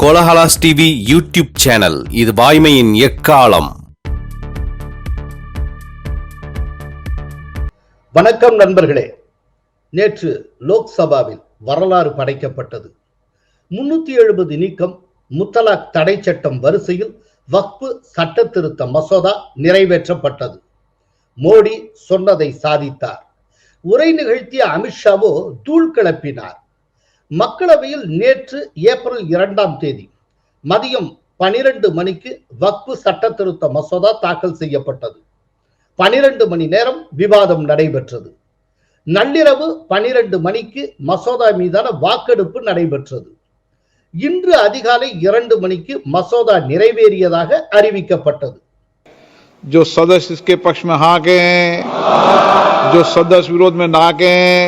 Kolahalas TV YouTube channel. இது வாய்மையின் எக்காலம். வணக்கம் நண்பர்களே. நேற்று லோக்சபாவில் வரலாறு படைக்கப்பட்டது. முன்னூத்தி எழுபது நீக்கம் முத்தலாக் தடை சட்டம் வரிசையில் வக்பு சட்ட திருத்த மசோதா நிறைவேற்றப்பட்டது. மோடி சொன்னதை சாதித்தார். உரை நிகழ்த்திய அமித்ஷாவோ தூள் கிளப்பினார். மக்களவையில் நேற்று ஏப்ரல் இரண்டாம் தேதி மதியம் பனிரெண்டு மணிக்கு வக்பு சட்ட திருத்த மசோதா தாக்கல் செய்யப்பட்டது பனிரெண்டு மணி நேரம் விவாதம் நடைபெற்றது நள்ளிரவு பனிரெண்டு மணிக்கு மசோதா மீதான வாக்கெடுப்பு நடைபெற்றது இன்று அதிகாலை இரண்டு மணிக்கு மசோதா நிறைவேறியதாக அறிவிக்கப்பட்டது जो सदस्य इसके पक्ष में हाँ के हैं जो सदस्य विरोध में ना के हैं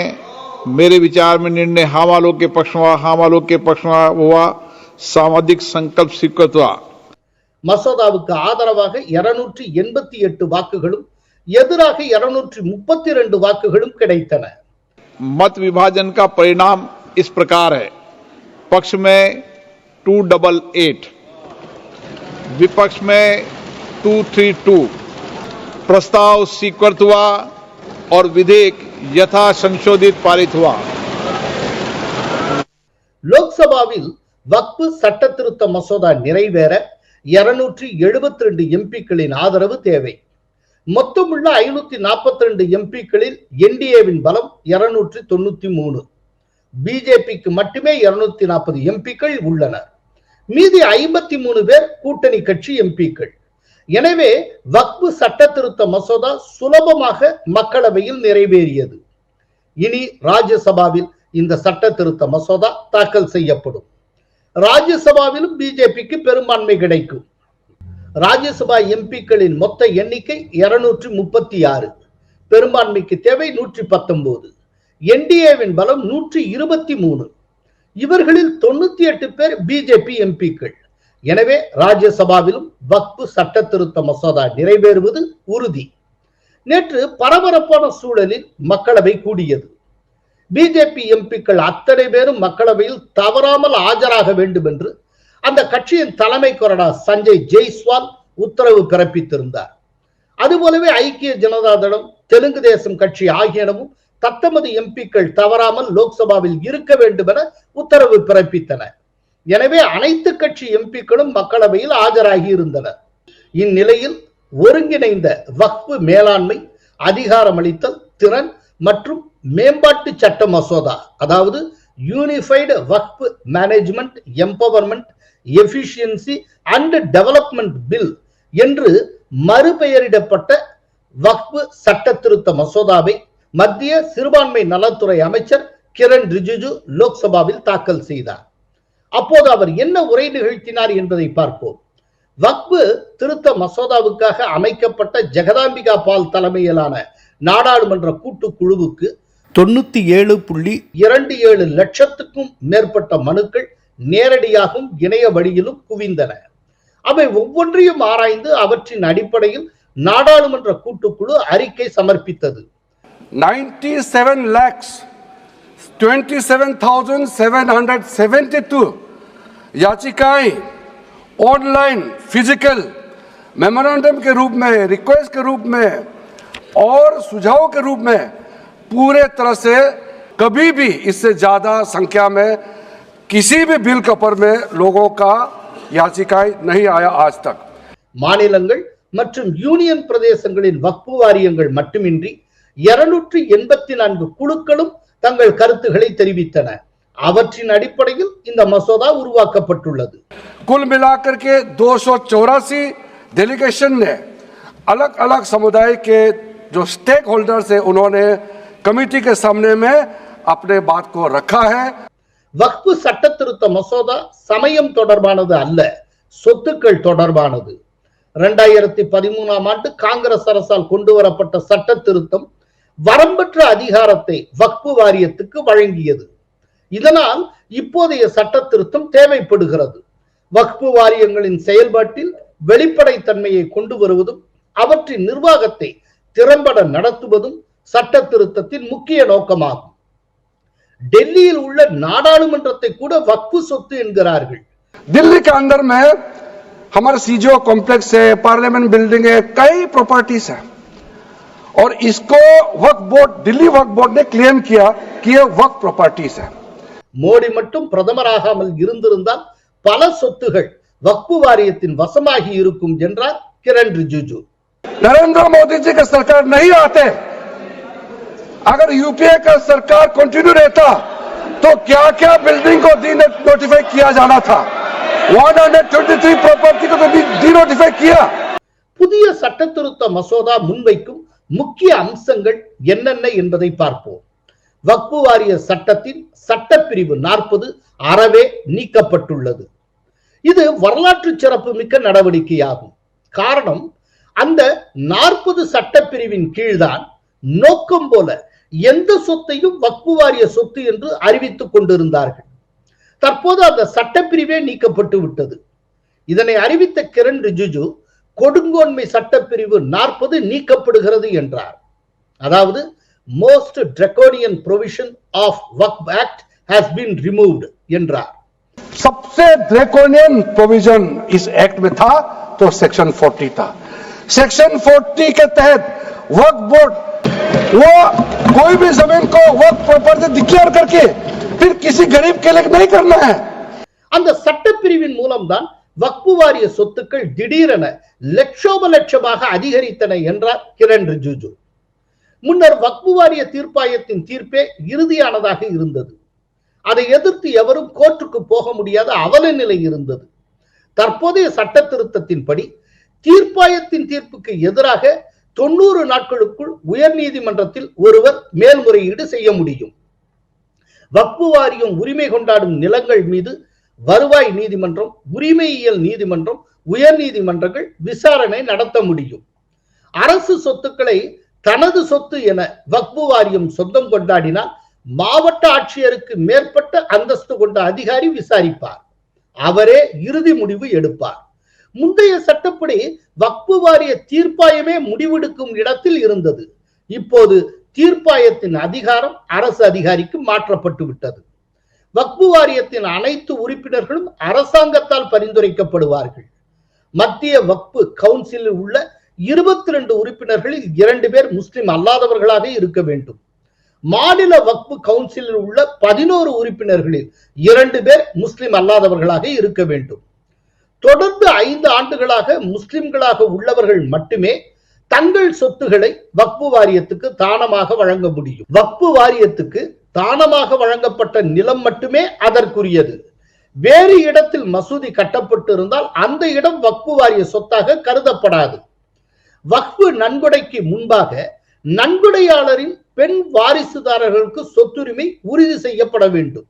मेरे विचार में निर्णय हाँ वालों के पक्ष में हुआ हाँ वालों के पक्ष में हुआ सामाजिक संकल्प स्वीकृत हुआ மசோதாவுக்கு ஆதரவாக இருநூற்றி எண்பத்தி எட்டு வாக்குகளும் எதிராக இருநூற்றி முப்பத்தி ரெண்டு வாக்குகளும் கிடைத்தன मत विभाजन का परिणाम इस प्रकार है पक्ष में टू डबल एट विपक्ष में टू थ्री टू प्रस्ताव स्वीकृत हुआ और विधेयक யதா சன்சோதித் பாரித்வா லோக்சபாவில் வக்பு சட்ட திருத்த மசோதா நிறைவேற இருநூற்றி எழுபத்தி ரெண்டு எம்பிக்களின் ஆதரவு தேவை. மொத்தமுள்ள ஐநூத்தி நாற்பத்தி ரெண்டு எம்பிக்களில் என்டிஏவின் பலம் இருநூற்றி தொண்ணூத்தி மூணு. பிஜேபிக்கு மட்டுமே இருநூத்தி நாற்பது எம்பிக்கள் உள்ளனர். மீதி ஐம்பத்தி மூணு பேர் கூட்டணி கட்சி எம்பிக்கள். எனவே வக்பு சட்ட திருத்த மசோதா சுலபமாக மக்களவையில் நிறைவேறியது. இனி ராஜ்யசபாவில் இந்த சட்ட திருத்த மசோதா தாக்கல் செய்யப்படும். ராஜ்யசபாவிலும் பிஜேபிக்கு பெரும்பான்மை கிடைக்கும். ராஜ்யசபா எம்பிக்களின் மொத்த எண்ணிக்கை இருநூற்றி முப்பத்தி ஆறு. பெரும்பான்மைக்கு தேவை நூற்றி பத்தொன்பது என்டிஏவின் பலம் நூற்றி இருபத்தி மூணு. இவர்களில் தொண்ணூத்தி எட்டு பேர் பிஜேபி எம்பிக்கள். எனவே ராஜ்யசபாவிலும் வக்பு சட்ட திருத்த மசோதா நிறைவேறுவது உறுதி. நேற்று பரபரப்பான சூழலில் மக்களவை கூடியது. பிஜேபி எம்பிக்கள் அத்தனை பேரும் மக்களவையில் தவறாமல் ஆஜராக வேண்டும் என்று அந்த கட்சியின் தலைமை கொறடா சஞ்சய் ஜெய்ஸ்வால் உத்தரவு பிறப்பித்திருந்தார். அதுபோலவே ஐக்கிய ஜனதா தளம் தெலுங்கு தேசம் கட்சி ஆகியனவும் தத்தமது எம்பிக்கள் தவறாமல் லோக்சபாவில் இருக்க வேண்டும் என உத்தரவு பிறப்பித்தன. எனவே அனைத்து கட்சி எம்பிக்களும் மக்களவையில் ஆஜராகி இருந்தனர். இந்நிலையில் ஒருங்கிணைந்த வக்பு மேலாண்மை அதிகாரமளித்தல் திறன் மற்றும் மேம்பாட்டு சட்ட மசோதா அதாவது unified Waqf management empowerment efficiency and development bill என்று மறுபெயரிடப்பட்ட வக்பு சட்ட திருத்த மசோதாவை மத்திய சிறுபான்மை நலத்துறை அமைச்சர் கிரண் ரிஜிஜு லோக்சபாவில் தாக்கல் செய்தார். அப்போது அவர் என்ன உரை நிகழ்த்தினார் என்பதை பார்ப்போம். வக்பு திருத்த மசோதாவுக்காக அமைக்கப்பட்ட ஜெகதாம்பிகா பால் தலைமையிலான நாடாளுமன்ற கூட்டுக்குழுவுக்கு தொண்ணூத்தி ஏழு புள்ளி இரண்டு ஏழு லட்சத்துக்கும் மேற்பட்ட மனுக்கள் நேரடியாகவும் இணைய வழியிலும் குவிந்தன. அவை ஒவ்வொன்றையும் ஆராய்ந்து அவற்றின் அடிப்படையில் நாடாளுமன்ற கூட்டுக்குழு அறிக்கை சமர்ப்பித்தது. 97 lakhs 27,772 याचिकाएं ऑनलाइन फिजिकल मेमोरेंडम के रूप में रिक्वेस्ट के रूप में और सुझाव के रूप में पूरे तरह से कभी भी इससे ज़्यादा संख्या में किसी भी बिल कपर में लोगों का याचिकाएं नहीं आया आज तक மாநிலங்கள் மற்றும் யூனியன் பிரதேசங்களின் வக்பு வாரியங்கள் மட்டுமின்றி இருநூற்றி எண்பத்தி நான்கு குழுக்களும் தங்கள் கருத்துக்களை தெரிவித்தன அவற்றின் அடிப்படையில் இந்த மசோதா உருவாக்கப்பட்டுள்ளது कुल मिलाकर के दो डेलीगेशन ने अलग अलग समुदाय के जो स्टेक होल्डर्स है उन्होंने कमेटी के सामने में अपने बात को रखा है வக்பு சட்ட திருத்த மசோதா சமயம் தொடர்பானது அல்ல சொத்துக்கள் தொடர்பானது இரண்டாயிரத்தி பதிமூணாம் ஆண்டு காங்கிரஸ் அரசால் கொண்டு வரப்பட்ட சட்ட திருத்தம் வரம்பற்ற அதிகாரத்தை வக்பு வாரியத்துக்கு வழங்கியது இதனால் இப்போதைய சட்ட திருத்தம் தேவைப்படுகிறது வக்பு வாரியங்களின் செயல்பாட்டில் வெளிப்படைத்தன்மையை கொண்டு வருவதும் அவற்றின் நிர்வாகத்தை திறம்பட நடத்துவதும் சட்ட திருத்தத்தின் முக்கிய நோக்கமாகும் டெல்லியில் உள்ள நாடாளுமன்றத்தை கூட வக்பு சொத்து என்கிறார்கள் दिल्ली के अंदर में हमारा सीजीओ कॉम्प्लेक्स है पार्लियामेंट बिल्डिंग है कई प्रॉपर्टीज है और इसको वक्फ बोर्ड दिल्ली वक्फ बोर्ड ने क्लेम किया कि ये वक्फ प्रॉपर्टीज है மோடி மட்டும் பிரதமராகாமல் இருந்திருந்தால் பல சொத்துகள் வக்பு வாரியத்தின் வசமாகி இருக்கும் என்றார் கிரண் ரிஜிஜு नरेंद्र मोदी जी का सरकार नहीं आते अगर यूपीए का सरकार कंटिन्यू रहता तो क्या क्या बिल्डिंग को डी नोटिफाई किया जाना था 123 प्रॉपर्टी को तो डी नोटिफाई किया புதிய சட்ட திருத்த மசோதா முன்வைக்கும் முக்கிய அம்சங்கள் என்னென்ன என்பதை பார்ப்போம் வக்பு வாரிய சட்டத்தின் சட்டப்பிரிவு நாற்பது அறவே நீக்கப்பட்டுள்ளது. இது வரலாற்று சிறப்பு மிக்க நடவடிக்கையாகும். காரணம் அந்த நாற்பது சட்டப்பிரிவின் கீழ்தான் நோக்கம் போல எந்த சொத்தையும் வக்பு வாரிய சொத்து என்று அறிவித்துக் கொண்டிருந்தார்கள். தற்போது அந்த சட்டப்பிரிவே நீக்கப்பட்டு விட்டது. இதனை அறிவித்த கிரண் ரிஜிஜு கொடுங்கோன்மை சட்டப்பிரிவு நாற்பது நீக்கப்படுகிறது என்றார். அதாவது most draconian provision of Waqf act has been removed என்றார் सबसे ड्रेकोनियन प्रोविजन इस एक्ट में था तो सेक्शन 40 था सेक्शन 40 के तहत वक्फ बोर्ड वो कोई भी जमीन को वक्फ प्रॉपर्टी डिक्लेयर करके फिर किसी गरीब के लिए नहीं करना है அந்த சட்டப்பிரிவின் மூலம்தான் வக்பு வாரிய சொத்துக்கள் திடீரென லட்சோப லட்சமாக அதிகரித்தன என்றார் கிரண் ரிஜிஜு முன்னர் வக்பு வாரிய தீர்ப்பாயத்தின் தீர்ப்பே இறுதியானதாக இருந்தது. அதை எதிர்த்து எவரும் கோர்ட்டுக்கு போக முடியாத அவல நிலை இருந்தது. தற்போதைய சட்ட திருத்தத்தின்படி தீர்ப்பாயத்தின் தீர்ப்புக்கு எதிராக தொண்ணூறு நாட்களுக்குள் உயர் நீதிமன்றத்தில் ஒருவர் மேல்முறையீடு செய்ய முடியும். வக்பு வாரியம் உரிமை கொண்டாடும் நிலங்கள் மீது வருவாய் நீதிமன்றம் உரிமையியல் நீதிமன்றம் உயர் நீதிமன்றங்கள் விசாரணை நடத்த முடியும். அரசு சொத்துக்களை தனது சொத்து என வக்பு வாரியம் சொந்தம் கொண்டாடினால் மாவட்ட ஆட்சியருக்கு மேற்பட்ட அந்தஸ்து கொண்ட அதிகாரி விசாரிப்பார். அவரே இறுதி முடிவு எடுப்பார். முந்தைய சட்டப்படி வக்பு வாரிய தீர்ப்பாயமே முடிவெடுக்கும் இடத்தில் இருந்தது. இப்போது தீர்ப்பாயத்தின் அதிகாரம் அரசு அதிகாரிக்கு மாற்றப்பட்டு விட்டது. வக்பு வாரியத்தின் அனைத்து உறுப்பினர்களும் அரசாங்கத்தால் பரிந்துரைக்கப்படுவார்கள். மத்திய வக்பு கவுன்சிலில் உள்ள இருபத்தி ரெண்டு உறுப்பினர்களில் இரண்டு பேர் முஸ்லிம் அல்லாதவர்களாக இருக்க வேண்டும். மாநில வக்பு கவுன்சிலில் உள்ள பதினோரு உறுப்பினர்களில் இரண்டு பேர் முஸ்லிம் அல்லாதவர்களாக இருக்க வேண்டும். தொடர்ந்து ஐந்து ஆண்டுகளாக முஸ்லிம்களாக உள்ளவர்கள் மட்டுமே தங்கள் சொத்துக்களை வக்பு வாரியத்துக்கு தானமாக வழங்க முடியும். வக்பு வாரியத்துக்கு தானமாக வழங்கப்பட்ட நிலம் மட்டுமே அதற்குரியது. வேறு இடத்தில் மசூதி கட்டப்பட்டு இருந்தால் அந்த இடம் வக்பு வாரிய சொத்தாக கருதப்படாது. வக்பு நன்கொடைக்கு முன்பாக நன்கொடையாளரின் பெண் வாரிசுதாரர்களுக்கு சொத்துரிமை உறுதி செய்யப்பட வேண்டும்.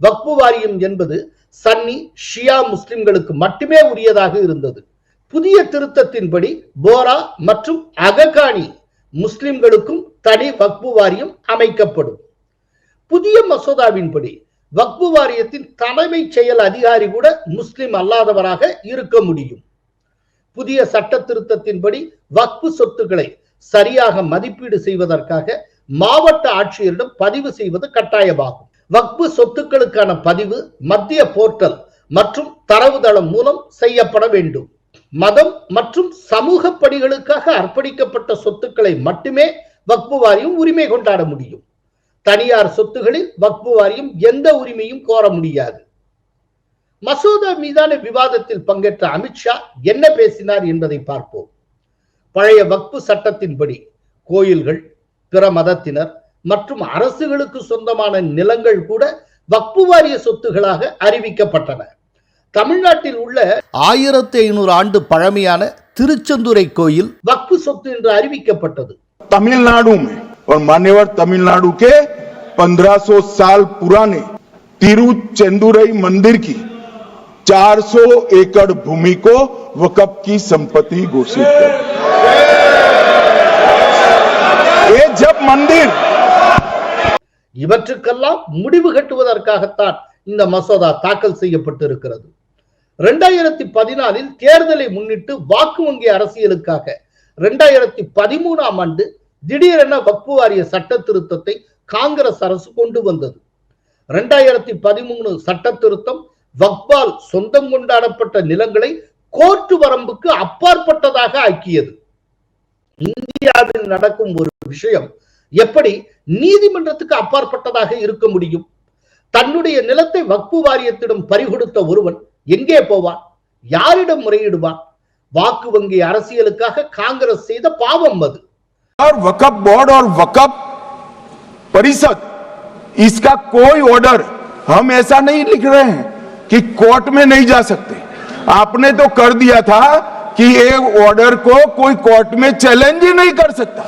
வக்பு வாரியம் என்பது சன்னி ஷியா முஸ்லிம்களுக்கு மட்டுமே உரியதாக இருந்தது. புதிய திருத்தத்தின்படி போரா மற்றும் அககானி முஸ்லிம்களுக்கும் தனி வக்பு வாரியம் அமைக்கப்படும். புதிய மசோதாவின்படி வக்பு வாரியத்தின் தலைமை செயல் அதிகாரி கூட முஸ்லிம் அல்லாதவராக இருக்க முடியும். புதிய சட்ட திருத்தத்தின்படி வக்பு சொத்துக்களை சரியாக மதிப்பீடு செய்வதற்காக மாவட்ட ஆட்சியரிடம் பதிவு செய்வது கட்டாயமாகும். வக்பு சொத்துக்களுக்கான பதிவு மத்திய போர்ட்டல் மற்றும் தரவுதளம் மூலம் செய்யப்பட வேண்டும். மதம் மற்றும் சமூக பணிகளுக்காக அர்ப்பணிக்கப்பட்ட சொத்துக்களை மட்டுமே வக்பு வாரியம் உரிமை கொண்டாட முடியும். தனியார் சொத்துகளில் வக்பு வாரியம் எந்த உரிமையும் கோர முடியாது. மசோதா மீதான விவாதத்தில் பங்கேற்ற அமித்ஷா என்ன பேசினார் என்பதை பார்ப்போம் பழைய வக்பு சட்டத்தின்படி கோயில்கள் பிற மதத்தினர் மற்றும் அரசுகளுக்கு சொந்தமான நிலங்கள் கூட வக்பு வாரிய சொத்துகளாக அறிவிக்கப்பட்டன தமிழ்நாட்டில் உள்ள ஆயிரத்தி ஐநூறு ஆண்டு பழமையான திருச்செந்துரை கோயில் வக்பு சொத்து என்று அறிவிக்கப்பட்டது तमिलनाडु में और मान्यवर तमिलनाडु के 1500 साल पुराने तिरुचेंदुरई मंदिर की 400 एकड़ भूमि को वकफ की संपत्ति घोषित कर ये जब मंदिर இவற்றுக்கெல்லாம் முடிவு கட்டுவதற்காகத்தான் இந்த மசோதா தாக்கல் செய்யப்பட்டிருக்கிறது இரண்டாயிரத்தி பதினாலில் தேர்தலை முன்னிட்டு வாக்கு வங்கி அரசியலுக்காக இரண்டாயிரத்தி பதிமூணாம் ஆண்டு திடீரென வக்பு வாரிய சட்ட திருத்தத்தை காங்கிரஸ் அரசு கொண்டு வந்தது இரண்டாயிரத்தி பதிமூணு சட்ட திருத்தம் வக்பால் சொந்தம் கொண்டாடப்பட்ட நிலங்களை கோர்ட்டு வரம்புக்கு அப்பாற்பட்டதாக ஆக்கியது இந்தியாவில் நடக்கும் ஒரு விஷயம் எப்படி நீதிமன்றத்துக்கு அப்பாற்பட்டதாக இருக்க முடியும் தன்னுடைய நிலத்தை வக்பு வாரியத்திடம் பறிகொடுத்த ஒருவன் எங்கே போவான் யாரிடம் முறையிடுவான் வாக்கு வங்கி அரசியலுக்காக காங்கிரஸ் செய்த பாவம் அது और वकफ बोर्ड और वकफ परिषद इसका कोई ऑर्डर हम ऐसा नहीं लिख रहे हैं कि कोर्ट में नहीं जा सकते। आपने तो कर दिया था कि ये ऑर्डर को कोई कोर्ट में चैलेंज ही नहीं कर सकता।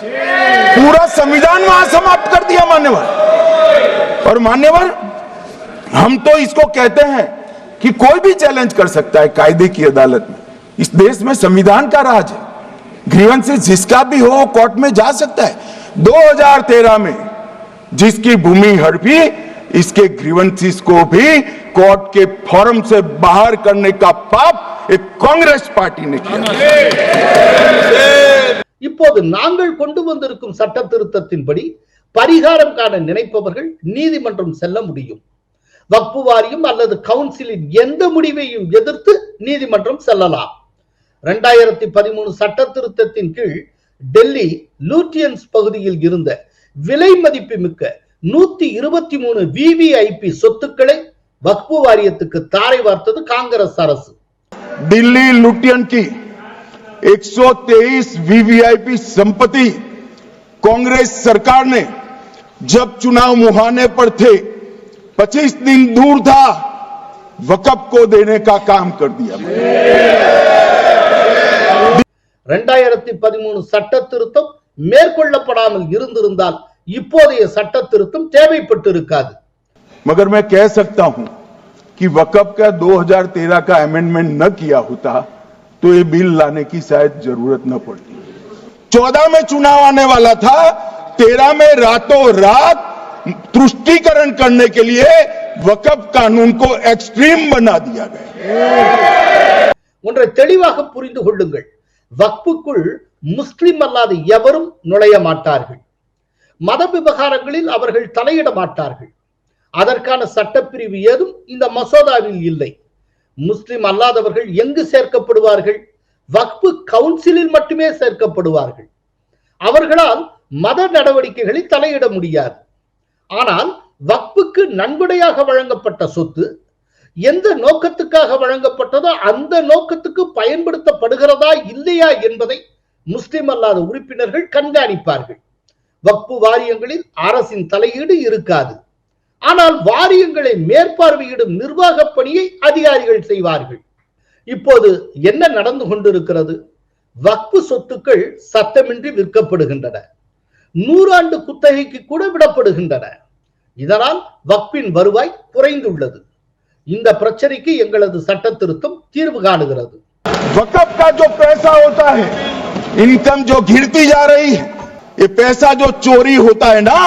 पूरा संविधान वहाँ समाप्त कर दिया मान्यवर। और मान्यवर, हम तो इसको कहते हैं कि कोई भी चैलेंज कर सकता है कायदे की अदालत में। इस देश में संविधान का राज है। ग्रीवेंसेस जिसका भी हो कोर्ट में जा सकता है। 2013 में जिसकी भूमि हड़पी इसके ग्रीवेंसेस को भी कोर्ट के फॉरम से बाहर करने का पाप एक कांग्रेस पार्टी ने किया இப்போது நாங்கள் கொண்டு வந்திருக்கும் சட்ட திருத்தத்தின்படி பரிகாரம் காண நினைப்பவர்கள் நீதிமன்றம் செல்ல முடியும் வக்பு வாரியம் அல்லது கவுன்சிலின் எந்த முடிவையும் எதிர்த்து நீதிமன்றம் செல்லலாம் இரண்டாயிரத்தி பதிமூணு சட்ட திருத்தத்தின் கீழ் டெல்லி லூட்டியன்ஸ் பகுதியில் இருந்த விலை மதிப்பு மிக்க நூத்தி இருபத்தி மூணு விவிஐபி சொத்துக்களை வக்பு வாரியத்துக்கு தாரை வார்த்தது காங்கிரஸ் அரசு दिल्ली लुटियन की 123 वीवीआईपी संपत्ति कांग्रेस सरकार ने जब चुनाव मुहाने पर थे 25 दिन दूर था वकफ को देने का काम कर दिया இரண்டாயிரத்தி பதிமூணு சட்ட திருத்தம் மேற்கொள்ளப்படாமல் இருந்திருந்தால் இப்போதைய சட்ட திருத்தம் தேவைப்பட்டிருக்காது मगर मैं कह सकता हूं कि वकफ का 2013 का अमेंडमेंट न किया होता तो ये बिल लाने की शायद जरूरत न पड़ती चौदह में चुनाव आने वाला था तेरह में रातों रात तुष्टीकरण करने के लिए वकफ कानून को एक्सट्रीम बना दिया गया ஒன்றை தெளிவாக புரிந்து கொள்ளுங்கள் வக்புக்குள் முஸ்லிம் அல்லாத எவரும் நுழைய மாட்டார்கள் மத விவகாரங்களில் அவர்கள் தலையிட மாட்டார்கள் அதற்கான சட்டப்பிரிவு ஏதும் இந்த மசோதாவில் இல்லை. முஸ்லிம் அல்லாதவர்கள் எங்கு சேர்க்கப்படுவார்கள்? வக்பு கவுன்சிலில் மட்டுமே சேர்க்கப்படுவார்கள். அவர்களால் மத நடவடிக்கைகளில் தலையிட முடியாது. ஆனால் வக்புக்கு நன்கொடையாக வழங்கப்பட்ட சொத்து எந்த நோக்கத்துக்காக வழங்கப்பட்டதோ அந்த நோக்கத்துக்கு பயன்படுத்தப்படுகிறதா இல்லையா என்பதை முஸ்லிம் அல்லாத உறுப்பினர்கள் கண்காணிப்பார்கள். வக்பு வாரியங்களில் அரசின் தலையீடு இருக்காது ஆனால் வாரியங்களை மேற்பார்வையிடும் நிர்வாக பணியை அதிகாரிகள் செய்வார்கள் இப்போது என்ன நடந்து கொண்டிருக்கிறது வக்பு சொத்துக்கள் சத்தமின்றி விற்கப்படுகின்றன நூறாண்டு குத்தகைக்கு கூட விடப்படுகின்றன இதனால் வக்பின் வருவாய் குறைந்துள்ளது இந்த பிரச்சனைக்கு எங்களது சட்ட திருத்தம் தீர்வு காணுகிறது वकफ का जो पैसा होता है इनकम जो गिरती जा रही है ये पैसा जो चोरी होता है ना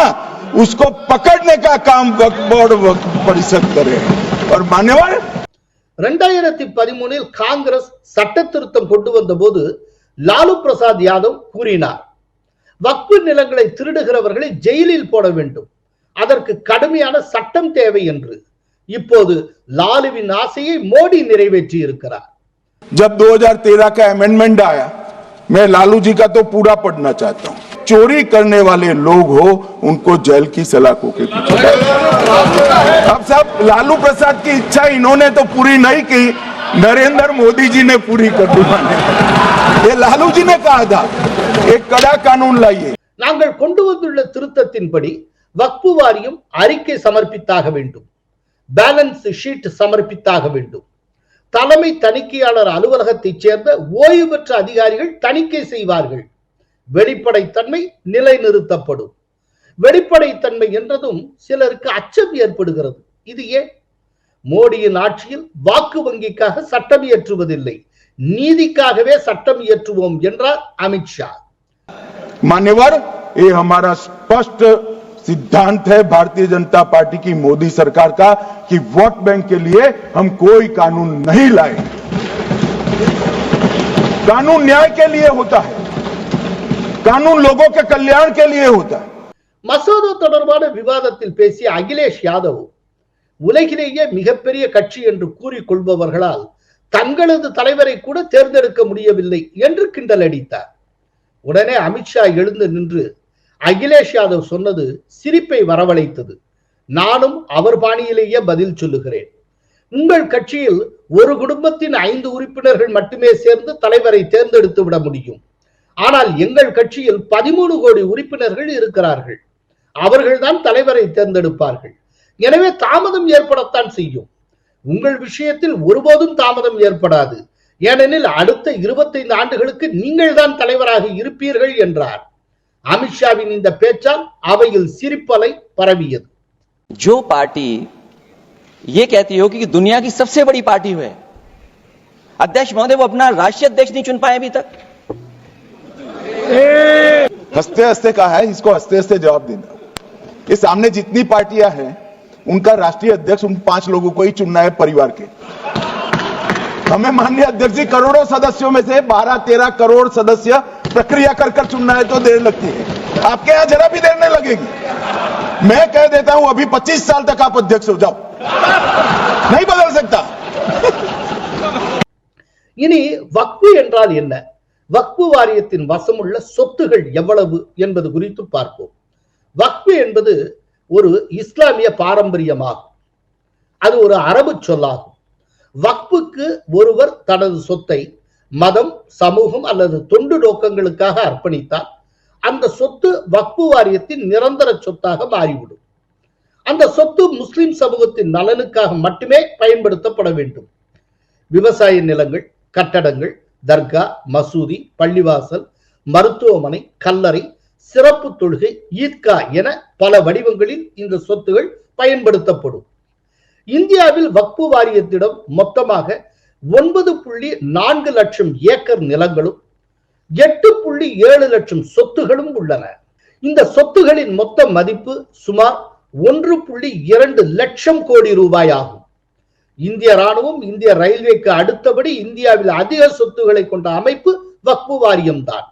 उसको पकड़ने का काम वक्फ बोर्ड वक्फ परिषद करे और मान्यवर இரண்டாயிரத்தி பதிமூணில் காங்கிரஸ் சட்ட திருத்தம் கொண்டு வந்த போது லாலு பிரசாத் யாதவ் கூறினார் வக்பு நிலங்களை திருடுகிறவர்களை ஜெயிலில் போட வேண்டும் அதற்கு கடுமையான சட்டம் தேவை என்று இப்போது லாலுவின் ஆசையை மோடி நிறைவேற்றி இருக்கிறார் जब 2013 का अमेंडमेंट आया मैं लालू जी का तो पूरा पढ़ना चाहता हूँ चोरी करने वाले लोग हो उनको जेल की सलाखों के पीछे डालो। अब साहब लालू प्रसाद की इच्छा इन्होंने तो पूरी नहीं की नरेंद्र मोदी जी ने पूरी कर दी माने ये लालू जी ने कहा था एक कड़ा कानून लाइए நாங்கள் கொண்டு வந்துள்ள திருத்தத்தின்படி வக்பு வாரியம் அறிக்கை சமர்ப்பித்தாக வேண்டும் பேலன்ஸ் ஷீட் சமர்ப்பித்தாக வேண்டும் தலைமை தணிக்கையாளர் அலுவலகத்தைச் சேர்ந்த ஓய்வு பெற்ற அதிகாரிகள் தணிக்கை செய்வார்கள் வெளிப்படைத்தன்மை நிலைநிறுத்தப்படும் வெளிப்படைத்தன்மை என்றதும் சிலருக்கு அச்சம் ஏற்படுகிறது இது ஏன் மோடியின் ஆட்சியில் வாக்கு வங்கிக்காக சட்டம் இயற்றுவதில்லை நீதிக்காகவே சட்டம் இயற்றுவோம் என்றார் அமித்ஷா मान्यवर ये हमारा स्पष्ट सिद्धांत है भारतीय जनता पार्टी की मोदी सरकार का कि वोट बैंक के लिए हम कोई कानून नहीं लाए कानून न्याय के लिए होता है कानून लोगों के कल्याण के लिए होता है மசோதா தொடர்பான விவாதத்தில் பேசிய அகிலேஷ் யாதவ் உலகிலேயே மிகப்பெரிய கட்சி என்று கூறிக்கொள்பவர்களால் தங்களது தலைவரை கூட தேர்ந்தெடுக்க முடியவில்லை என்று கிண்டல் அடித்தார் உடனே அமித்ஷா எழுந்து நின்று அகிலேஷ் யாதவ் சொன்னது சிரிப்பை வரவழைத்தது நானும் அவர் பாணியிலேயே பதில் சொல்லுகிறேன் உங்கள் கட்சியில் ஒரு குடும்பத்தின் ஐந்து உறுப்பினர்கள் மட்டுமே சேர்ந்து தலைவரை தேர்ந்தெடுத்து விட முடியும் ஆனால் எங்கள் கட்சியில் பதிமூணு கோடி உறுப்பினர்கள் இருக்கிறார்கள் அவர்கள்தான் தலைவரை தேர்ந்தெடுப்பார்கள் எனவே தாமதம் ஏற்படத்தான் செய்யும் உங்கள் விஷயத்தில் ஒருபோதும் தாமதம் ஏற்படாது ஏனெனில் அடுத்த இருபத்தைந்து ஆண்டுகளுக்கு நீங்கள் தான் தலைவராக இருப்பீர்கள் என்றார் அமித்ஷாவின் இந்த பேச்சால் அவையில் சிரிப்பலை பரவியது जो पार्टी ये कहती हो कि दुनिया की सबसे बड़ी पार्टी है अध्यक्ष महोदय वो अपना राष्ट्रीय अध्यक्ष नहीं चुन पाए अभी तक हंसते हंसते कहा है इसको हंसते हंसते जवाब देना ये सामने जितनी पार्टियां हैं उनका राष्ट्रीय अध्यक्ष उन पांच लोगों को ही चुनना है परिवार के हमें माननीय अध्यक्ष जी करोड़ों सदस्यों में से 12-13 करोड़ सदस्य प्रक्रिया कर कर चुनना है तो देर लगती है आपके यहां जरा भी देर नहीं लगेगी मैं कह देता हूं अभी 25 साल तक आप अध्यक्ष हो जाओ नहीं बदल सकता இனி வக்பு என்றால் என்ன வக்பு வாரியத்தின் வசமுள்ள சொத்துகள் எவ்வளவு என்பது குறித்து பார்ப்போம். வக்பு என்பது ஒரு இஸ்லாமிய பாரம்பரியமாகும். அது ஒரு அரபு சொல்லாகும். வக்புக்கு ஒருவர் தனது சொத்தை மதம் சமூகம் அல்லது தொண்டு நோக்கங்களுக்காக அர்ப்பணித்தால் அந்த சொத்து வக்பு வாரியத்தின் நிரந்தர சொத்தாக மாறிவிடும். அந்த சொத்து முஸ்லிம் சமூகத்தின் நலனுக்காக மட்டுமே பயன்படுத்தப்பட வேண்டும். விவசாய நிலங்கள் கட்டடங்கள் தர்கா மசூதி பள்ளிவாசல் மருத்துவமனை கல்லறை சிறப்பு தொழுகை ஈத்கா என பல வடிவங்களில் இந்த சொத்துகள் பயன்படுத்தப்படும். இந்தியாவில் வக்பு வாரியத்திடம் மொத்தமாக ஒன்பது புள்ளி நான்கு லட்சம் ஏக்கர் நிலங்களும் எட்டு புள்ளி ஏழு லட்சம் சொத்துகளும் உள்ளன. இந்த சொத்துகளின் மொத்த மதிப்பு சுமார் ஒன்று புள்ளி இரண்டு லட்சம் கோடி ரூபாய் ஆகும். இந்திய ராணுவம் இந்திய ரயில்வேக்கு அடுத்தபடி இந்தியாவில் அதிக சொத்துக்களை கொண்ட அமைப்பு வக்பு வாரியம் தான்.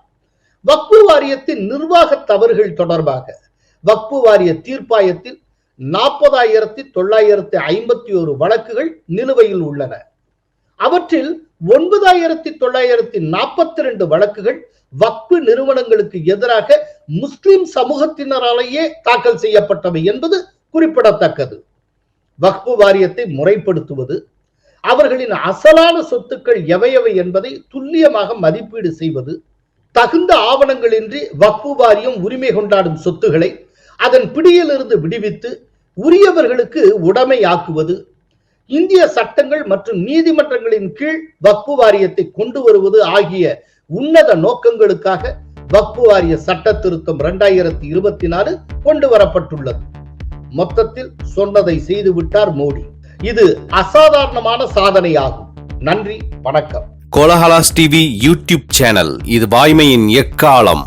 வக்பு வாரியத்தின் நிர்வாக தவறுகள் தொடர்பாக வக்பு வாரிய தீர்ப்பாயத்தில் நாற்பதாயிரத்தி தொள்ளாயிரத்தி ஐம்பத்தி ஒரு வழக்குகள் நிலுவையில் உள்ளன. அவற்றில் ஒன்பதாயிரத்தி தொள்ளாயிரத்தி நாற்பத்தி ரெண்டு வழக்குகள் வக்பு நிறுவனங்களுக்கு எதிராக முஸ்லிம் சமூகத்தினராலேயே தாக்கல் செய்யப்பட்டவை என்பது குறிப்பிடத்தக்கது. வக்பு வாரியத்தை முறைப்படுத்துவது அவர்களின் அசலான சொத்துக்கள் எவையவை என்பதை துல்லியமாக மதிப்பீடு செய்வது தகுந்த ஆவணங்களின்றி வக்பு வாரியம் உரிமை கொண்டாடும் சொத்துக்களை அதன் பிடியிலிருந்து விடுவித்து உரியவர்களுக்கு உடைமையாக்குவது இந்திய சட்டங்கள் மற்றும் நீதிமன்றங்களின் கீழ் வக்பு வாரியத்தை கொண்டு வருவது ஆகிய உன்னத நோக்கங்களுக்காக வக்பு வாரிய சட்ட திருத்தம் இரண்டாயிரத்தி இருபத்தி நாலு கொண்டு வரப்பட்டுள்ளது. மொத்தத்தில் சொன்னதை செய்து விட்டார் மோடி. இது அசாதாரணமான சாதனையாகும். நன்றி வணக்கம். கோலஹலாஸ் டிவி யூடியூப் சேனல் இது வாய்மையின் எக்காலம்.